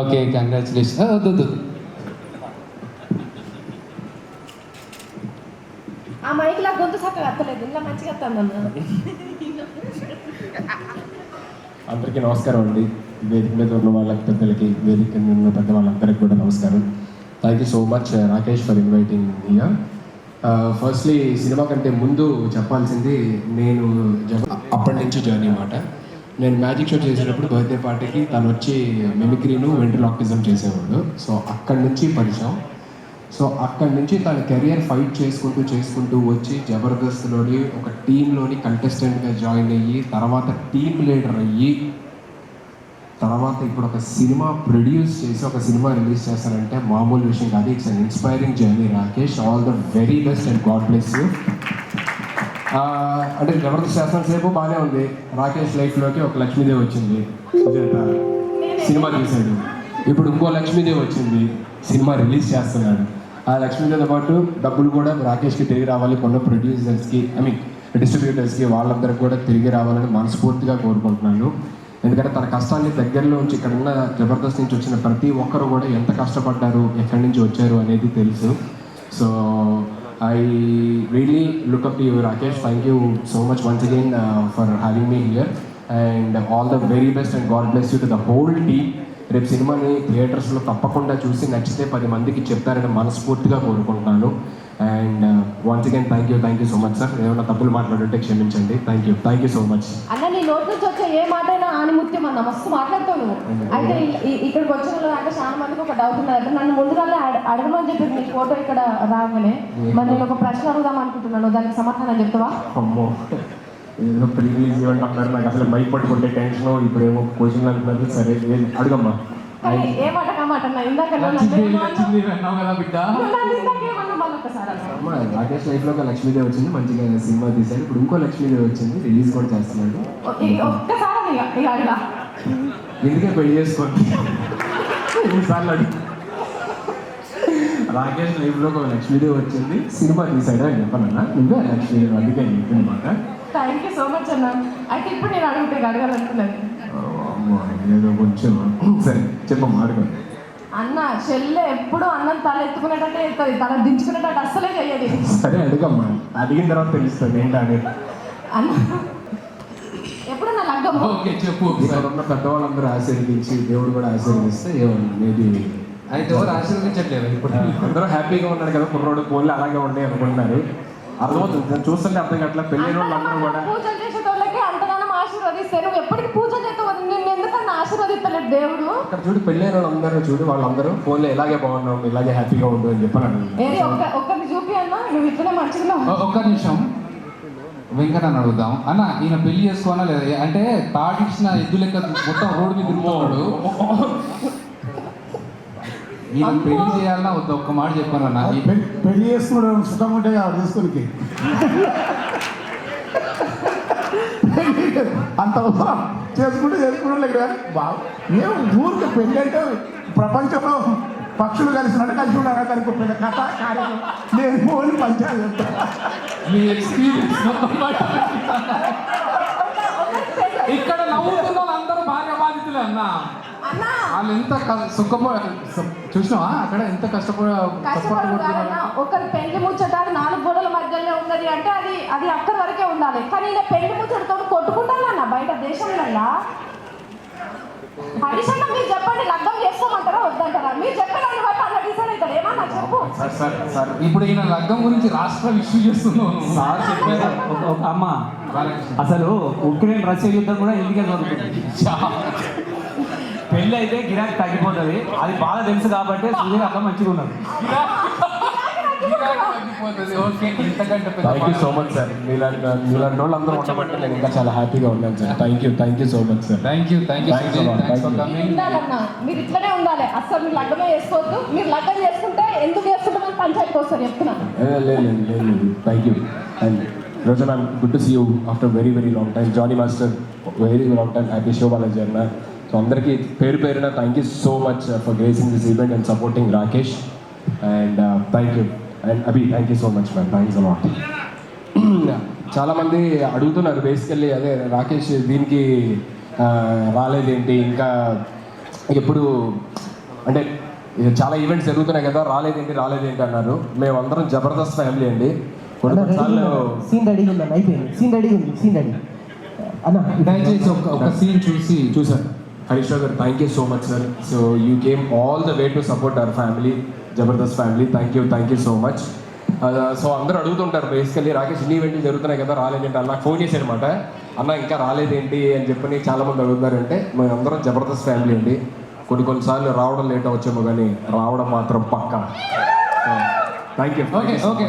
Okay congratulation వద్దు ఆ mic లా గొంతు చక్కగా అత్తలేదు. ఇంకా మంచిగా అందరికీ నమస్కారం అండి. వేదిక మీద ఉన్న వాళ్ళకి పెద్దలకి వేదిక మీద ఉన్న పెద్ద వాళ్ళందరికీ కూడా నమస్కారం. Thank you so much Rakesh for inviting here firstly cinema కంటే ముందు చెప్పాల్సింది నేను అప్పటి నుంచి జర్నీ మాట. నేను మ్యాజిక్ షో చేసేటప్పుడు బర్త్డే పార్టీకి తను వచ్చి మిమిక్రీను వెంట్రలాక్టిజం చేసేవాడు. సో అక్కడి నుంచి పరిచయం. సో అక్కడి నుంచి తన కెరియర్ ఫైట్ చేసుకుంటూ చేసుకుంటూ వచ్చి జబర్దస్త్లోని ఒక టీంలోని కంటెస్టెంట్గా జాయిన్ అయ్యి తర్వాత టీమ్ లీడర్ అయ్యి తర్వాత ఇప్పుడు ఒక సినిమా ప్రొడ్యూస్ చేసి ఒక సినిమా రిలీజ్ చేస్తారంటే మామూలు విషయం కాదు. It's an inspiring journey Rakesh. All the very best and God bless you. అంటే జబర్దస్త్ చేస్తున్న సేపు బాగానే ఉంది. రాకేష్ లైఫ్లోకి ఒక లక్ష్మీదేవి వచ్చింది. సినిమా తీశాడు ఇప్పుడు ఇంకో లక్ష్మీదేవి వచ్చింది. సినిమా రిలీజ్ చేస్తున్నాడు. ఆ లక్ష్మీదేవితో పాటు డబ్బులు కూడా రాకేష్కి తిరిగి రావాలి. కొన్న ప్రొడ్యూసర్స్కి ఐ మీన్ డిస్ట్రిబ్యూటర్స్కి వాళ్ళందరికీ కూడా తిరిగి రావాలని మనస్ఫూర్తిగా కోరుకుంటున్నాను. ఎందుకంటే తన కష్టాన్ని దగ్గరలో ఉంచి ఇక్కడ ఉన్న జబర్దస్త్ నుంచి వచ్చిన ప్రతి ఒక్కరు కూడా ఎంత కష్టపడ్డారు ఎక్కడి నుంచి వచ్చారు అనేది తెలుసు. So I look look up you, Rakesh. Rakesh thank you so much again uh, for having me here. And all the very best and God bless you to the whole team రేపు సినిమాని థియేటర్స్లో తప్పకుండా చూసి నచ్చితే పది మందికి చెప్తారని మనస్ఫూర్తిగా కోరుకుంటున్నాను and once again thank you thank you so much sir ఏమైనా తప్పులు మాట్లాడుంటే క్షమించండి. Thank you thank you so much అన్న నీ నోటి నుంచి వచ్చే ఏ మాట అయినా ఆనిముత్యం అన్న మస్తు మాట్లాడతావు నువ్వు. అయితే ఈ- ఈ- ఇక్కడికి వచ్చిన అంటే చాలా మందికి ఒక డౌట్ ఉన్నది. అంటే నన్ను ముందుగానే అడ- అడగమని చెప్పి నీ ఫోటో ఇక్కడ రాగానే మరి నేను ఒక ప్రశ్న అడుగుదాం అనుకుంటున్నాను. దానికి సమాధానం చెప్తావా? అమ్మో. ఏదో ప్రీ రిలీజ్ ఈవెంట్ అంటున్నారు. నాకు అసలు మైక్ పట్టుకుంటే టెన్షన్ ఇప్పుడు ఏమో క్వశ్చన్ అంటున్నారు. సరే అడగమ్మా. ఏ మాట కామాట ఇందాక రాకేష్ లైఫ్లో ఒక లక్ష్మీదేవి వచ్చింది మంచిగా సినిమా తీశాడు. ఇప్పుడు ఇంకో లక్ష్మీదేవి వచ్చింది రిలీజ్ కూడా చేస్తున్నాడు. ఎందుకే పెళ్ళి చేసుకోండి? రాకేష్ లైఫ్లో ఒక లక్ష్మీదేవి వచ్చింది సినిమా తీశాడు అని చెప్పనన్నా. నువ్వే లక్ష్మీదేవి అందుకే చెప్పింది మాట. థ్యాంక్ యూ సో మచ్ అన్న. అయితే ఇప్పుడు నేను అడుగుతే అడగాలనుకున్నాను అమ్మో ఏదో కొంచెం సరే చెప్పమ్మా అడగండి అన్న చెల్లె ఎప్పుడు అన్నం తల ఎత్తుకునేటట్టే ఎత్తుంది తల దించుకునేటట్టు అస్సలే చెయ్యదు. సరే అడుగమ్మా. అడిగిన తర్వాత తెలుస్తుంది ఏంటా అనేది. అన్న ఎప్పుడు నా లగ్గం? ఓకే చెప్పు ఉన్న పెద్దవాళ్ళందరూ ఆశీర్వదించి దేవుడు కూడా ఆశీర్వదిస్తే ఏమన్నా మేబీ అయితే ఎవరు ఆశీర్వదించట్లేదు ఇప్పుడు? అందరూ హ్యాపీగా ఉన్నాడు కదా కుర్రోడు పోన్లు అలాగే ఉన్నాయి అనుకుంటున్నారు. అర్థమవుతుంది నేను చూస్తుంటే అర్థం కావట్లే పెళ్ళైన వాళ్ళందరూ కూడా నువ్వు ఎప్పటికి పూజ చేస్తావు నిన్ను ఎందుకన్నా ఆశీర్వదిస్తలేడు దేవుడు? అక్కడ చూడు పెళ్ళైన వాళ్ళందరూ చూడు వాళ్ళందరూ ఫోన్లో ఇలాగే బాగున్నాం ఇలాగే హ్యాపీగా ఉండు అని చెప్పాను ఏది ఒక్క ఒక్కరిని చూపి అన్న నువ్వు ఇట్లనే మంచిగా ఒక్క నిమిషం. వెంకన్న అడుగుదాం. అన్న ఈయన పెళ్ళి చేసుకోవాలా లేదా? అంటే తాడిచ్చిన ఎద్దు లెక్క మొత్తం రోడ్డు మీద తిరుగుతున్నాడు. ఈయన పెళ్ళి చేయాలన్నా వద్దా ఒక్క మాట చెప్పాను అన్న. ఈ- పెళ్ళి- పెళ్ళి చేసుకున్నాడు సుఖం ఉంటే తీసుకునికి అంత అవసరం చేసుకుంటే చేసుకుంటే లేక బాగు మేము ఊరికి పెళ్ళి అంటే ప్రపంచంలో పక్షులు కలిసినట్టు కలిసి ఉన్నారు దానికి ఒక పెద్ద కథ కార్యక్రమం. నేను పోని పంచాయతీ చెప్తాను మీ ఎక్స్పీరియన్స్ మొత్తం బయట ఇక్కడ నవ్వుతున్న వాళ్ళందరూ భార్య బాధితులే అన్న. అన్న. వాళ్ళు ఎంత క- సుఖపో చూసినావా? అక్కడ ఎంత కష్టపడ ఒకరి పెళ్ళి ముచ్చట నాలుగు గోడల మధ్యలో ఉన్నది అంటే అది అది అక్కడి వరకే ఉండాలి. కానీ పెళ్ళి ముచ్చటతో కొట్టుకుంటానన్న బయట దేశంలో హరీష్ మీరు చెప్పండి లగ్గం చేసుకోమంటారా వద్దంటారా? మీరు చెప్పేదాన్ని బట్టి అన్న డిసైడ్ అవుతారు ఏమన్నా చెప్పు. సార్ సార్ సార్ ఇప్పుడు ఈయన లగ్గం గురించి రాష్ట్ర ఇష్యూ చేస్తున్నాను సార్ చెప్పారు ఒక అమ్మ. అసలు ఉక్రెయిన్ రష్యా యుద్ధం కూడా ఎందుకే జరుగుతుంది? పెళ్ళి అయితే గిరాకీ తగ్గిపోతుంది. అది బాగా తెలుసు కాబట్టి సుధీర్ అట్లా మంచిగా ఉన్నారు గిరాకీ తగ్గిపోతుంది. ఓకే ఇంతకంటే పెద్ద thank you so much sir మీలాంటి మీలాంటి వాళ్ళు అందరూ ఉండబట్టి నేను ఇంకా చాలా హ్యాపీగా ఉన్నాను sir thank you thank you so much sir thank you thank you మీరు ఇట్లనే ఉండాలి. అసలు మీరు లగ్గమే చేసుకోవద్దు. మీరు లగ్గం చేసుకుంటే ఎందుకు చేసుకుంటామని పంచాయతీకి వస్తారు చెప్తున్నాను లేదు లేదు లేదు లేదు. Thank you and Roja ma'am good to see you after very very long time Jani master very long time happy show Balaji అన్న. సో అందరికీ పేరు పేరున thank you so much for gracing this event and supporting Rakesh and thank you and Abhi thank you so much ma'am thanks a lot చాలామంది అడుగుతున్నారు basically అదే రాకేష్ దీనికి ఆ, రాలేదేంటి? ఇంకా ఎప్పుడు అంటే చాలా ఈవెంట్స్ జరుగుతున్నాయి కదా రాలేదేంటి రాలేదేంటి అన్నారు. మేమందరం జబర్దస్త్ ఫ్యామిలీ అండి. సీన్ రెడీగా ఉందండి అయిపోయింది. సీన్ ఉంది సీన్ రెడీ అన్న దయచేసి ఒక ఒక సీన్ చూసి చూసారు. Harish Rao garu thank you so much sir so you came all the way to support our family Jabardasth family thank you thank you so much so అందరూ అడుగుతుంటారు basically Rakesh ఇన్ని ఈవెంట్లు జరుగుతున్నాయి కదా రాలేదేంటి అన్న ఫోన్ చేశారనమాట అన్న ఇంకా రాలేదేంటి అని చెప్పని చాలా మంది అడుగుతున్నారంటే మేము అందరం జబర్దస్త్ ఫ్యామిలీ అండి. కొన్ని కొన్నిసార్లు రావడం లేట్ అవచ్చేమో కానీ రావడం మాత్రం పక్కా. Thank you okay okay